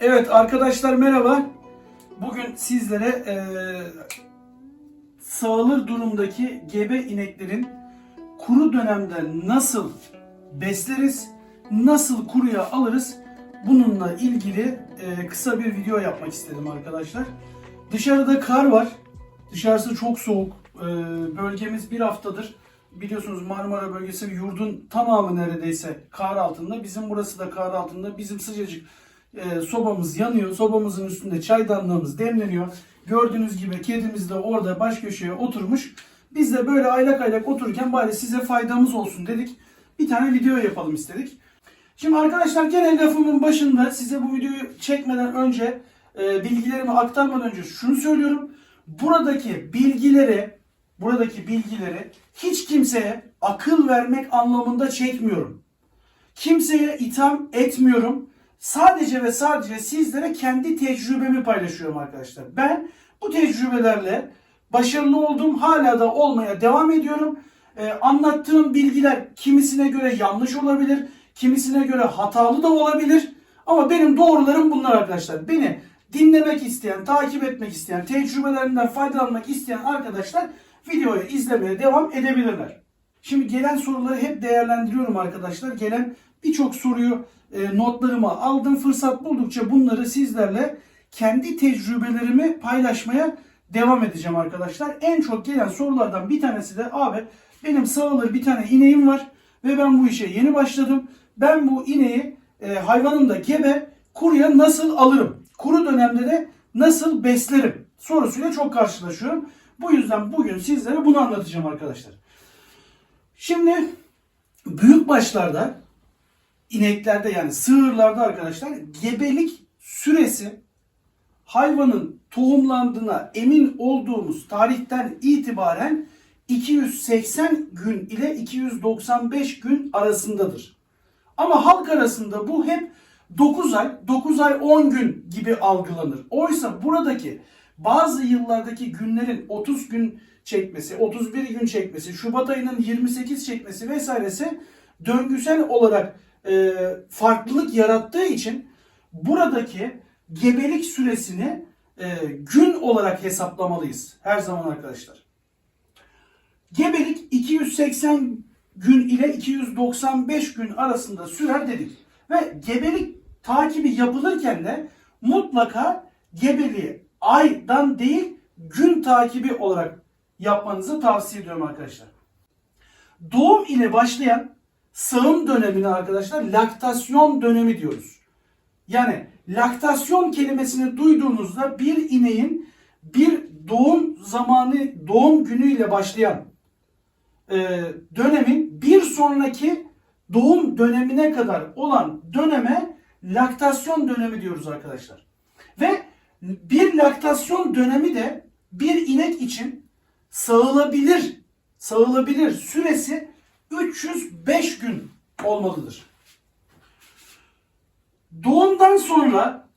Evet arkadaşlar merhaba. Bugün sizlere eee sağılır durumdaki gebe ineklerin kuru dönemde nasıl besleriz, nasıl kuruya alırız bununla ilgili eee, kısa bir video yapmak istedim arkadaşlar. Dışarıda kar var. Dışarısı çok soğuk. Eee, bölgemiz bir haftadır biliyorsunuz Marmara bölgesi yurdun tamamı neredeyse kar altında. Bizim burası da kar altında. Bizim sıcacık e, sobamız yanıyor. Sobamızın üstünde çaydanlığımız demleniyor. Gördüğünüz gibi kedimiz de orada baş köşeye oturmuş. Biz de böyle aylak aylak otururken bari size faydamız olsun dedik. Bir tane video yapalım istedik. Şimdi arkadaşlar gene lafımın başında size bu videoyu çekmeden önce e, bilgilerimi aktarmadan önce şunu söylüyorum. Buradaki bilgileri buradaki bilgileri hiç kimseye akıl vermek anlamında çekmiyorum. Kimseye itham etmiyorum. Sadece ve sadece sizlere kendi tecrübemi paylaşıyorum arkadaşlar. Ben bu tecrübelerle başarılı oldum. Hala da olmaya devam ediyorum. Ee, anlattığım bilgiler kimisine göre yanlış olabilir. Kimisine göre hatalı da olabilir. Ama benim doğrularım bunlar arkadaşlar. Beni dinlemek isteyen, takip etmek isteyen, tecrübelerimden faydalanmak isteyen arkadaşlar videoyu izlemeye devam edebilirler. Şimdi gelen soruları hep değerlendiriyorum arkadaşlar. Gelen birçok soruyu e, notlarıma aldım. Fırsat buldukça bunları sizlerle kendi tecrübelerimi paylaşmaya devam edeceğim arkadaşlar. En çok gelen sorulardan bir tanesi de abi benim sağılır bir tane ineğim var ve ben bu işe yeni başladım. Ben bu ineği e, hayvanım da gebe kuruya nasıl alırım? Kuru dönemde de nasıl beslerim? Sorusuyla çok karşılaşıyorum. Bu yüzden bugün sizlere bunu anlatacağım arkadaşlar. Şimdi büyük başlarda ineklerde yani sığırlarda arkadaşlar gebelik süresi hayvanın tohumlandığına emin olduğumuz tarihten itibaren 280 gün ile 295 gün arasındadır. Ama halk arasında bu hep 9 ay, 9 ay 10 gün gibi algılanır. Oysa buradaki bazı yıllardaki günlerin 30 gün çekmesi, 31 gün çekmesi, Şubat ayının 28 çekmesi vesairesi döngüsel olarak e, farklılık yarattığı için buradaki gebelik süresini e, gün olarak hesaplamalıyız her zaman arkadaşlar. Gebelik 280 gün ile 295 gün arasında sürer dedik. Ve gebelik takibi yapılırken de mutlaka gebeliği aydan değil gün takibi olarak yapmanızı tavsiye ediyorum arkadaşlar. Doğum ile başlayan sağım dönemine arkadaşlar laktasyon dönemi diyoruz. Yani laktasyon kelimesini duyduğunuzda bir ineğin bir doğum zamanı, doğum günüyle başlayan e, dönemin bir sonraki doğum dönemine kadar olan döneme laktasyon dönemi diyoruz arkadaşlar. Ve bir laktasyon dönemi de bir inek için sağılabilir sağılabilir süresi 305 gün olmalıdır. Doğumdan sonra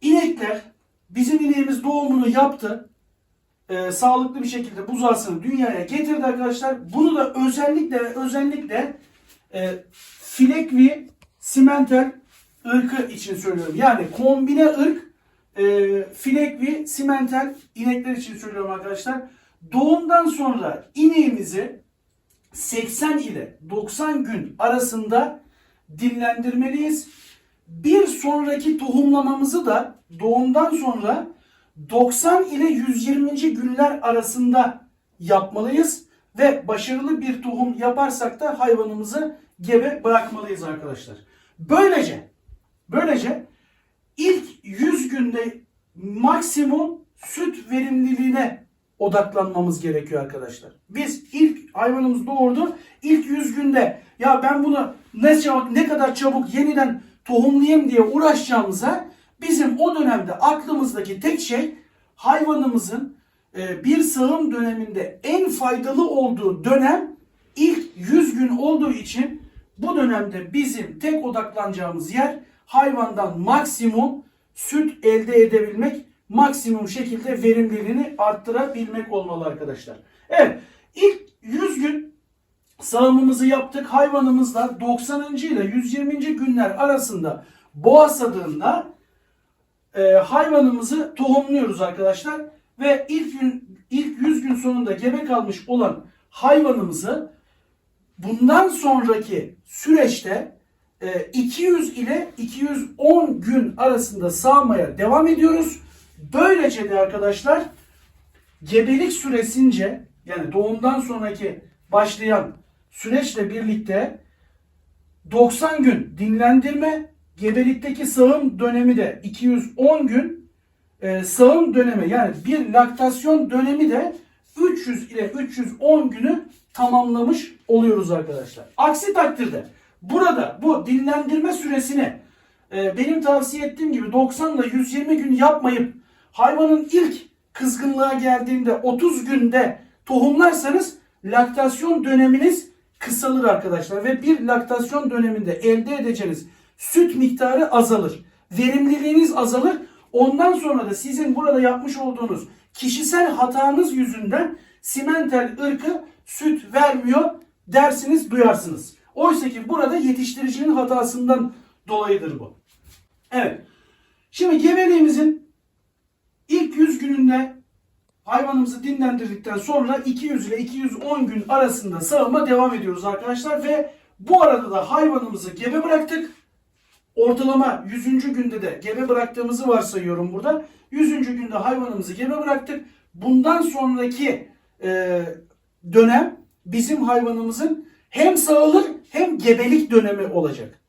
inekler bizim ineğimiz doğumunu yaptı. Ee, sağlıklı bir şekilde buzağısını dünyaya getirdi arkadaşlar. Bunu da özellikle özellikle e, Filekvi Simenter ırkı için söylüyorum. Yani kombine ırk e, Filekvi Simenter inekler için söylüyorum arkadaşlar. Doğumdan sonra ineğimizi 80 ile 90 gün arasında dinlendirmeliyiz. Bir sonraki tohumlamamızı da doğumdan sonra 90 ile 120. günler arasında yapmalıyız ve başarılı bir tohum yaparsak da hayvanımızı gebe bırakmalıyız arkadaşlar. Böylece böylece ilk 100 günde maksimum süt verimliliğine odaklanmamız gerekiyor arkadaşlar. Biz ilk hayvanımız doğurdu. ilk 100 günde ya ben bunu ne çabuk ne kadar çabuk yeniden tohumlayayım diye uğraşacağımıza bizim o dönemde aklımızdaki tek şey hayvanımızın e, bir sağım döneminde en faydalı olduğu dönem ilk 100 gün olduğu için bu dönemde bizim tek odaklanacağımız yer hayvandan maksimum süt elde edebilmek, maksimum şekilde verimliliğini arttırabilmek olmalı arkadaşlar. Evet, ilk 100 gün sağımımızı yaptık. Hayvanımızla 90. ile 120. günler arasında boğasadığında e, hayvanımızı tohumluyoruz arkadaşlar ve ilk gün ilk 100 gün sonunda gebe kalmış olan hayvanımızı bundan sonraki süreçte 200 ile 210 gün arasında sağmaya devam ediyoruz. Böylece de arkadaşlar gebelik süresince yani doğumdan sonraki başlayan süreçle birlikte 90 gün dinlendirme, gebelikteki sağım dönemi de 210 gün e, sağım dönemi yani bir laktasyon dönemi de 300 ile 310 günü tamamlamış oluyoruz arkadaşlar. Aksi takdirde burada bu dinlendirme süresini e, benim tavsiye ettiğim gibi 90 ile 120 gün yapmayıp hayvanın ilk kızgınlığa geldiğinde 30 günde tohumlarsanız laktasyon döneminiz kısalır arkadaşlar ve bir laktasyon döneminde elde edeceğiniz süt miktarı azalır. Verimliliğiniz azalır. Ondan sonra da sizin burada yapmış olduğunuz kişisel hatanız yüzünden simental ırkı süt vermiyor dersiniz duyarsınız. Oysa ki burada yetiştiricinin hatasından dolayıdır bu. Evet. Şimdi gebeliğimizin ilk 100 gününde hayvanımızı dinlendirdikten sonra 200 ile 210 gün arasında sağıma devam ediyoruz arkadaşlar ve bu arada da hayvanımızı gebe bıraktık. Ortalama 100. günde de gebe bıraktığımızı varsayıyorum burada. 100. günde hayvanımızı gebe bıraktık. Bundan sonraki e, dönem bizim hayvanımızın hem sağılır hem gebelik dönemi olacak.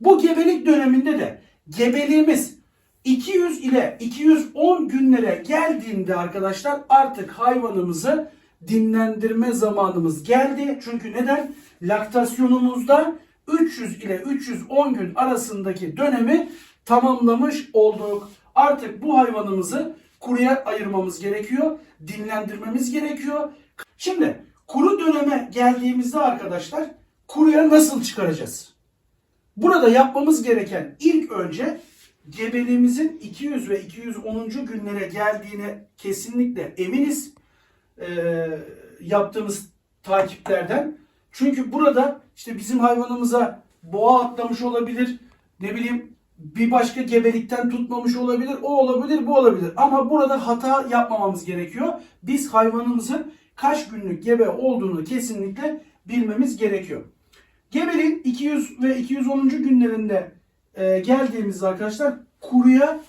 Bu gebelik döneminde de gebeliğimiz 200 ile 210 günlere geldiğinde arkadaşlar artık hayvanımızı dinlendirme zamanımız geldi. Çünkü neden? Laktasyonumuzda 300 ile 310 gün arasındaki dönemi tamamlamış olduk. Artık bu hayvanımızı kuruya ayırmamız gerekiyor. Dinlendirmemiz gerekiyor. Şimdi kuru döneme geldiğimizde arkadaşlar kuruya nasıl çıkaracağız? Burada yapmamız gereken ilk önce gebeliğimizin 200 ve 210. günlere geldiğine kesinlikle eminiz e, yaptığımız takiplerden. Çünkü burada işte bizim hayvanımıza boğa atlamış olabilir, ne bileyim bir başka gebelikten tutmamış olabilir, o olabilir, bu olabilir. Ama burada hata yapmamamız gerekiyor. Biz hayvanımızın kaç günlük gebe olduğunu kesinlikle bilmemiz gerekiyor. Gebeliğin 200 ve 210. günlerinde e, geldiğimizde arkadaşlar kuruya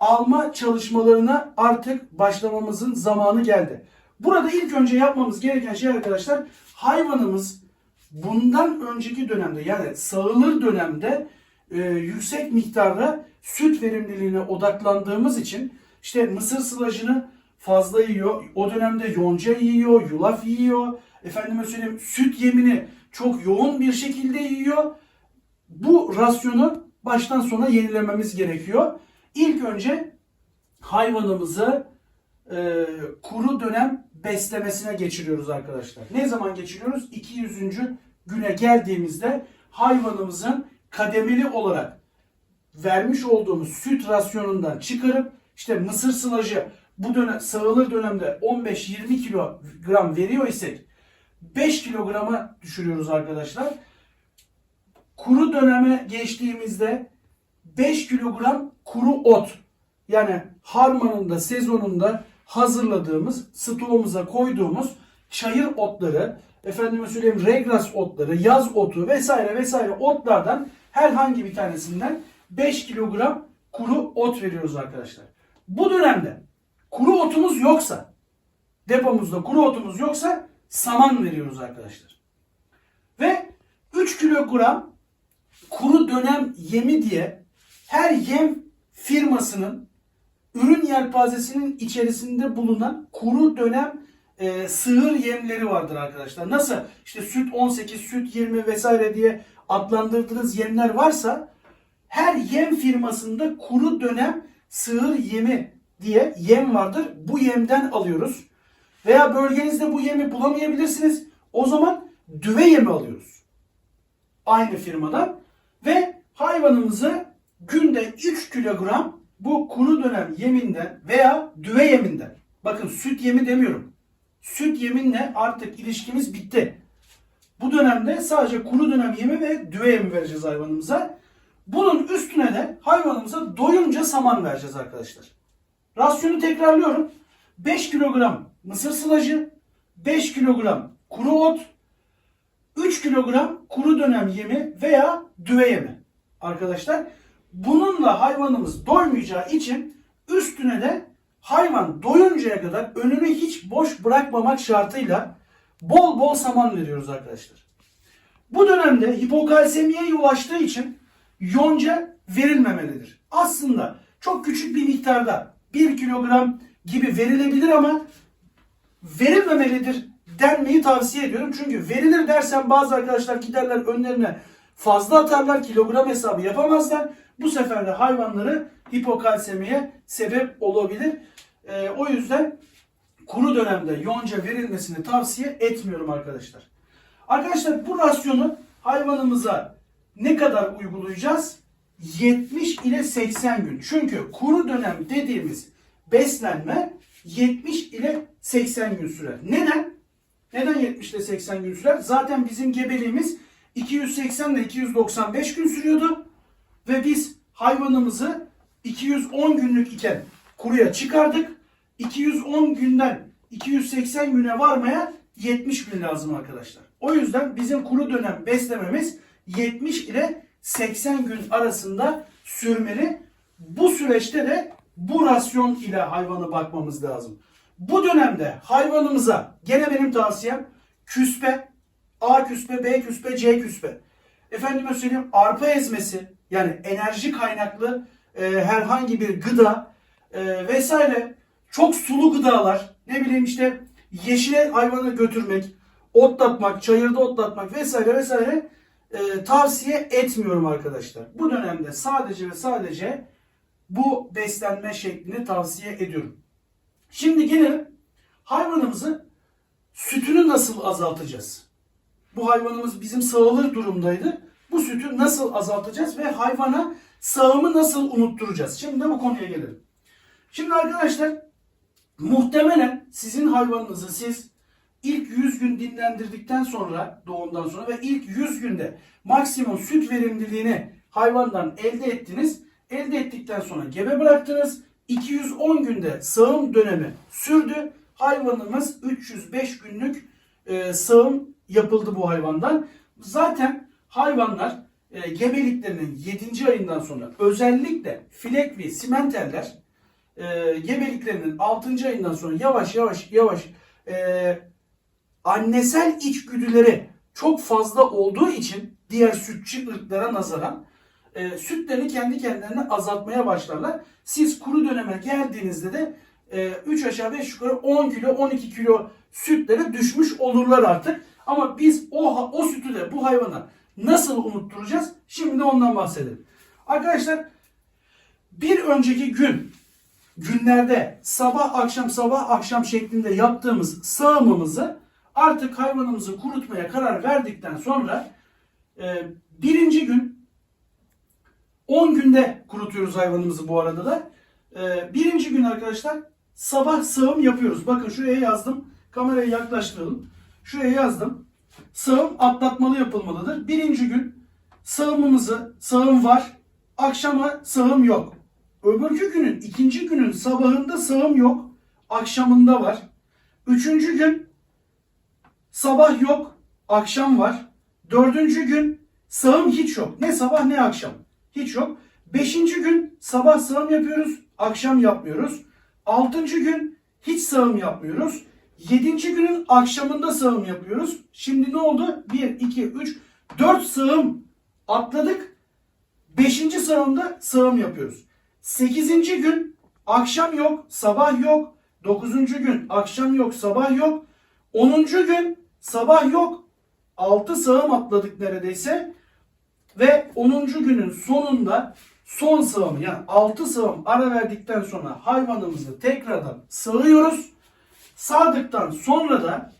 alma çalışmalarına artık başlamamızın zamanı geldi. Burada ilk önce yapmamız gereken şey arkadaşlar hayvanımız bundan önceki dönemde yani sağılır dönemde e, yüksek miktarda süt verimliliğine odaklandığımız için işte mısır sılacını fazla yiyor. O dönemde yonca yiyor, yulaf yiyor. Efendime söyleyeyim süt yemini çok yoğun bir şekilde yiyor. Bu rasyonu baştan sona yenilememiz gerekiyor. İlk önce hayvanımızı e, kuru dönem beslemesine geçiriyoruz arkadaşlar. Ne zaman geçiriyoruz? 200. güne geldiğimizde hayvanımızın kademeli olarak vermiş olduğumuz süt rasyonundan çıkarıp işte mısır sılacı bu dönem sağılır dönemde 15-20 kilogram veriyor isek 5 kilograma düşürüyoruz arkadaşlar. Kuru döneme geçtiğimizde 5 kilogram kuru ot yani harmanında sezonunda hazırladığımız stoğumuza koyduğumuz çayır otları efendime söyleyeyim regras otları yaz otu vesaire vesaire otlardan herhangi bir tanesinden 5 kilogram kuru ot veriyoruz arkadaşlar. Bu dönemde kuru otumuz yoksa depomuzda kuru otumuz yoksa saman veriyoruz arkadaşlar. Ve 3 kilogram kuru dönem yemi diye her yem firmasının ürün yelpazesinin içerisinde bulunan kuru dönem e, sığır yemleri vardır arkadaşlar. Nasıl işte süt 18, süt 20 vesaire diye adlandırdığınız yemler varsa her yem firmasında kuru dönem sığır yemi diye yem vardır. Bu yemden alıyoruz. Veya bölgenizde bu yemi bulamayabilirsiniz. O zaman düve yemi alıyoruz. Aynı firmadan. Ve hayvanımızı günde 3 kilogram bu kuru dönem yeminden veya düve yeminden. Bakın süt yemi demiyorum. Süt yeminle artık ilişkimiz bitti. Bu dönemde sadece kuru dönem yemi ve düve yemi vereceğiz hayvanımıza. Bunun üstüne de hayvanımıza doyunca saman vereceğiz arkadaşlar. Rasyonu tekrarlıyorum. 5 kilogram mısır sılacı, 5 kilogram kuru ot, 3 kilogram kuru dönem yemi veya düve yemi arkadaşlar. Bununla hayvanımız doymayacağı için üstüne de hayvan doyuncaya kadar önünü hiç boş bırakmamak şartıyla bol bol saman veriyoruz arkadaşlar. Bu dönemde hipokalsemiye ulaştığı için yonca verilmemelidir. Aslında çok küçük bir miktarda 1 kilogram gibi verilebilir ama verilmemelidir denmeyi tavsiye ediyorum. Çünkü verilir dersen bazı arkadaşlar giderler önlerine fazla atarlar, kilogram hesabı yapamazlar. Bu sefer de hayvanları hipokalsemiye sebep olabilir. Ee, o yüzden kuru dönemde yonca verilmesini tavsiye etmiyorum arkadaşlar. Arkadaşlar bu rasyonu hayvanımıza ne kadar uygulayacağız? 70 ile 80 gün. Çünkü kuru dönem dediğimiz beslenme 70 ile 80 gün sürer. Neden? Neden 70 ile 80 gün sürer? Zaten bizim gebeliğimiz 280 ile 295 gün sürüyordu. Ve biz hayvanımızı 210 günlük iken kuruya çıkardık. 210 günden 280 güne varmaya 70 gün lazım arkadaşlar. O yüzden bizim kuru dönem beslememiz 70 ile 80 gün arasında sürmeli. Bu süreçte de bu rasyon ile hayvanı bakmamız lazım. Bu dönemde hayvanımıza gene benim tavsiyem küspe, A küspe, B küspe, C küspe. Efendime söyleyeyim arpa ezmesi yani enerji kaynaklı e, herhangi bir gıda e, vesaire çok sulu gıdalar ne bileyim işte yeşile hayvanı götürmek, otlatmak, çayırda otlatmak vesaire vesaire e, tavsiye etmiyorum arkadaşlar. Bu dönemde sadece ve sadece bu beslenme şeklini tavsiye ediyorum. Şimdi gelelim hayvanımızı sütünü nasıl azaltacağız? Bu hayvanımız bizim sağılır durumdaydı. Bu sütü nasıl azaltacağız ve hayvana sağımı nasıl unutturacağız? Şimdi de bu konuya gelelim. Şimdi arkadaşlar muhtemelen sizin hayvanınızı siz ilk 100 gün dinlendirdikten sonra doğumdan sonra ve ilk 100 günde maksimum süt verimliliğini hayvandan elde ettiniz. Elde ettikten sonra gebe bıraktınız. 210 günde sağım dönemi sürdü. Hayvanımız 305 günlük e, sağım yapıldı bu hayvandan. Zaten hayvanlar e, gebeliklerinin 7. ayından sonra özellikle filek ve simenterler e, gebeliklerinin 6. ayından sonra yavaş yavaş yavaş e, annesel içgüdüleri çok fazla olduğu için diğer sütçü ırklara nazaran e, sütlerini kendi kendilerine azaltmaya başlarlar. Siz kuru döneme geldiğinizde de e, 3 aşağı 5 yukarı 10 kilo 12 kilo sütlere düşmüş olurlar artık. Ama biz o, o sütü de bu hayvana nasıl unutturacağız? Şimdi de ondan bahsedelim. Arkadaşlar bir önceki gün günlerde sabah akşam sabah akşam şeklinde yaptığımız sağımımızı artık hayvanımızı kurutmaya karar verdikten sonra e, birinci gün 10 günde kurutuyoruz hayvanımızı bu arada da. E, birinci gün arkadaşlar sabah sağım yapıyoruz. Bakın şuraya yazdım. Kamerayı yaklaştıralım. Şuraya yazdım. Sağım atlatmalı yapılmalıdır. Birinci gün sağımımızı, sağım var. Akşama sağım yok. Öbürkü günün, ikinci günün sabahında sağım yok. Akşamında var. Üçüncü gün sabah yok. Akşam var. Dördüncü gün sağım hiç yok. Ne sabah ne akşam. Hiç yok. Beşinci gün sabah sağım yapıyoruz. Akşam yapmıyoruz. Altıncı gün hiç sağım yapmıyoruz. Yedinci günün akşamında sağım yapıyoruz. Şimdi ne oldu? 1, 2, 3, 4 sağım atladık. Beşinci sağımda sağım yapıyoruz. Sekizinci gün akşam yok, sabah yok. Dokuzuncu gün akşam yok, sabah yok. Onuncu gün sabah yok. Altı sağım atladık neredeyse. Ve 10. günün sonunda son sağımı yani 6 sağım ara verdikten sonra hayvanımızı tekrardan sağıyoruz. Sağdıktan sonra da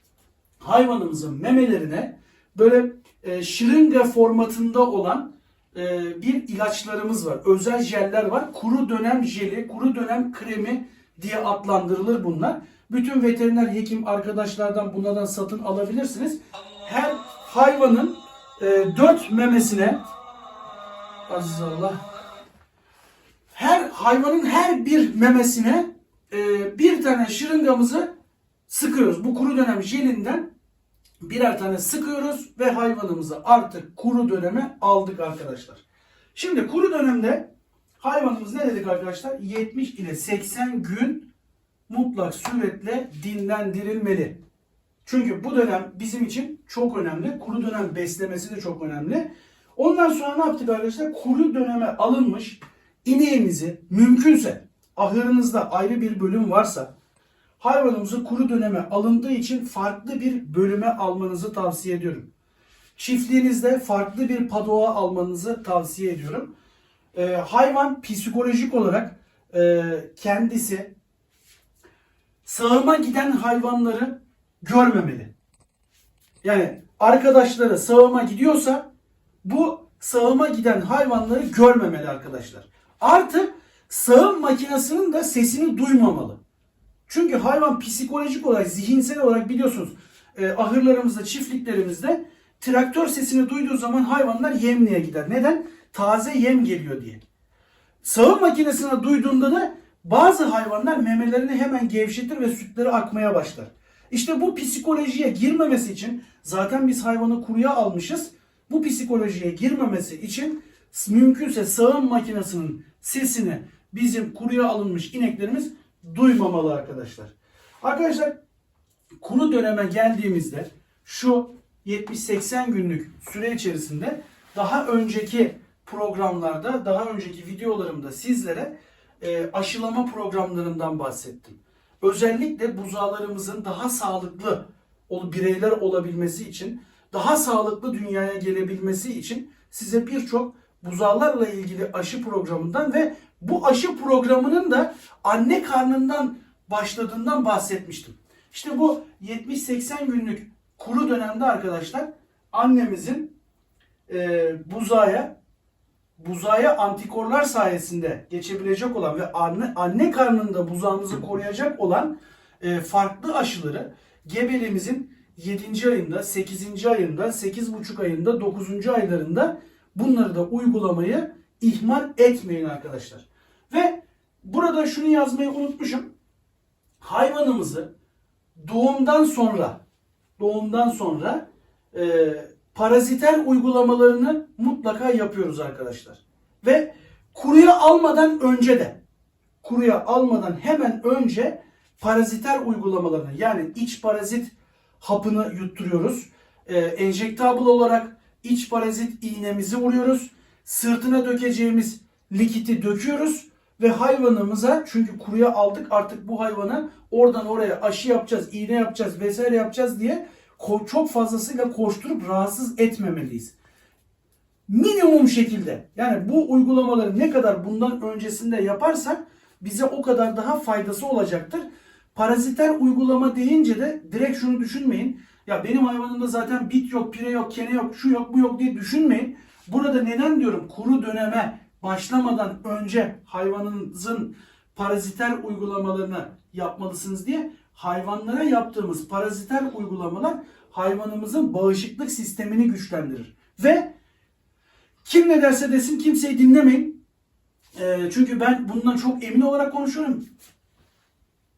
hayvanımızın memelerine böyle e, şırınga formatında olan e, bir ilaçlarımız var. Özel jeller var. Kuru dönem jeli, kuru dönem kremi diye adlandırılır bunlar. Bütün veteriner hekim arkadaşlardan bunlardan satın alabilirsiniz. Her hayvanın e, dört memesine Aziz Allah her hayvanın her bir memesine e, bir tane şırıngamızı sıkıyoruz. Bu kuru dönem jelinden birer tane sıkıyoruz ve hayvanımızı artık kuru döneme aldık arkadaşlar. Şimdi kuru dönemde hayvanımız ne dedik arkadaşlar? 70 ile 80 gün mutlak suretle dinlendirilmeli. Çünkü bu dönem bizim için çok önemli. Kuru dönem beslemesi de çok önemli. Ondan sonra ne yaptık arkadaşlar? Kuru döneme alınmış ineğimizi mümkünse ahırınızda ayrı bir bölüm varsa hayvanımızı kuru döneme alındığı için farklı bir bölüme almanızı tavsiye ediyorum. Çiftliğinizde farklı bir padoğa almanızı tavsiye ediyorum. Ee, hayvan psikolojik olarak e, kendisi sağıma giden hayvanları görmemeli. Yani arkadaşları sağıma gidiyorsa bu sağıma giden hayvanları görmemeli arkadaşlar. Artı sağım makinesinin de sesini duymamalı. Çünkü hayvan psikolojik olarak, zihinsel olarak biliyorsunuz e, ahırlarımızda, çiftliklerimizde traktör sesini duyduğu zaman hayvanlar yemliğe gider. Neden? Taze yem geliyor diye. Sağım makinesini duyduğunda da bazı hayvanlar memelerini hemen gevşetir ve sütleri akmaya başlar. İşte bu psikolojiye girmemesi için zaten biz hayvanı kuruya almışız. Bu psikolojiye girmemesi için mümkünse sağım makinesinin sesini bizim kuruya alınmış ineklerimiz duymamalı arkadaşlar. Arkadaşlar kuru döneme geldiğimizde şu 70-80 günlük süre içerisinde daha önceki programlarda, daha önceki videolarımda sizlere e, aşılama programlarından bahsettim. Özellikle buzağlarımızın daha sağlıklı bireyler olabilmesi için, daha sağlıklı dünyaya gelebilmesi için size birçok buzağlarla ilgili aşı programından ve bu aşı programının da anne karnından başladığından bahsetmiştim. İşte bu 70-80 günlük kuru dönemde arkadaşlar annemizin e, buzağa buzağa antikorlar sayesinde geçebilecek olan ve anne, anne karnında buzağımızı koruyacak olan e, farklı aşıları gebeliğimizin 7. ayında, 8. ayında, 8,5 ayında, 9. aylarında bunları da uygulamayı ihmal etmeyin arkadaşlar. Ve burada şunu yazmayı unutmuşum. Hayvanımızı doğumdan sonra doğumdan sonra e, paraziter uygulamalarını mutlaka yapıyoruz arkadaşlar. Ve kuruya almadan önce de kuruya almadan hemen önce paraziter uygulamalarını yani iç parazit hapını yutturuyoruz. E, enjektabl olarak iç parazit iğnemizi vuruyoruz. Sırtına dökeceğimiz likiti döküyoruz ve hayvanımıza çünkü kuruya aldık artık bu hayvana oradan oraya aşı yapacağız, iğne yapacağız vesaire yapacağız diye çok fazlasıyla koşturup rahatsız etmemeliyiz. Minimum şekilde yani bu uygulamaları ne kadar bundan öncesinde yaparsak bize o kadar daha faydası olacaktır. Paraziter uygulama deyince de direkt şunu düşünmeyin. Ya benim hayvanımda zaten bit yok, pire yok, kene yok, şu yok, bu yok diye düşünmeyin. Burada neden diyorum kuru döneme başlamadan önce hayvanınızın paraziter uygulamalarını yapmalısınız diye hayvanlara yaptığımız paraziter uygulamalar hayvanımızın bağışıklık sistemini güçlendirir. Ve kim ne derse desin kimseyi dinlemeyin. Ee, çünkü ben bundan çok emin olarak konuşuyorum.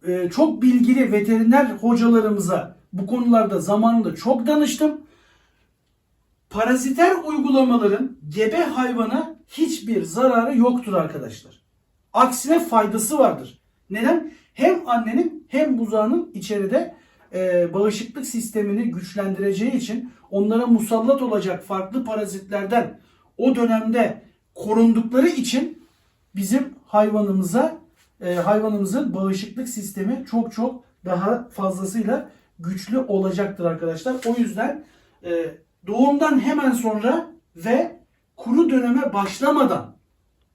Ee, çok bilgili veteriner hocalarımıza bu konularda zamanında çok danıştım. Paraziter uygulamaların gebe hayvana hiçbir zararı yoktur arkadaşlar. Aksine faydası vardır. Neden? Hem annenin hem buzağının içeride e, bağışıklık sistemini güçlendireceği için onlara musallat olacak farklı parazitlerden o dönemde korundukları için bizim hayvanımıza e, hayvanımızın bağışıklık sistemi çok çok daha fazlasıyla güçlü olacaktır arkadaşlar. O yüzden e, doğumdan hemen sonra ve kuru döneme başlamadan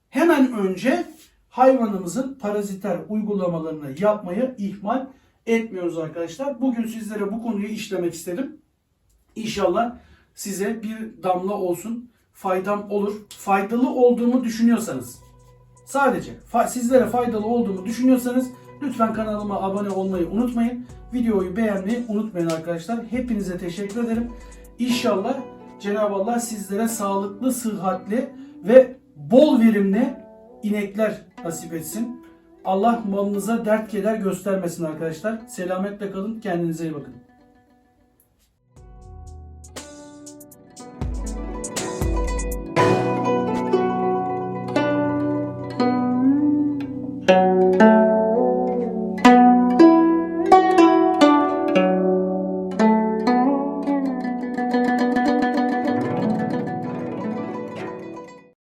hemen önce hayvanımızın paraziter uygulamalarını yapmayı ihmal etmiyoruz arkadaşlar. Bugün sizlere bu konuyu işlemek istedim. İnşallah size bir damla olsun faydam olur. Faydalı olduğumu düşünüyorsanız sadece fa- sizlere faydalı olduğumu düşünüyorsanız lütfen kanalıma abone olmayı unutmayın. Videoyu beğenmeyi unutmayın arkadaşlar. Hepinize teşekkür ederim. İnşallah Cenab-ı Allah sizlere sağlıklı, sıhhatli ve bol verimli inekler nasip etsin. Allah malınıza dert keder göstermesin arkadaşlar. Selametle kalın. Kendinize iyi bakın.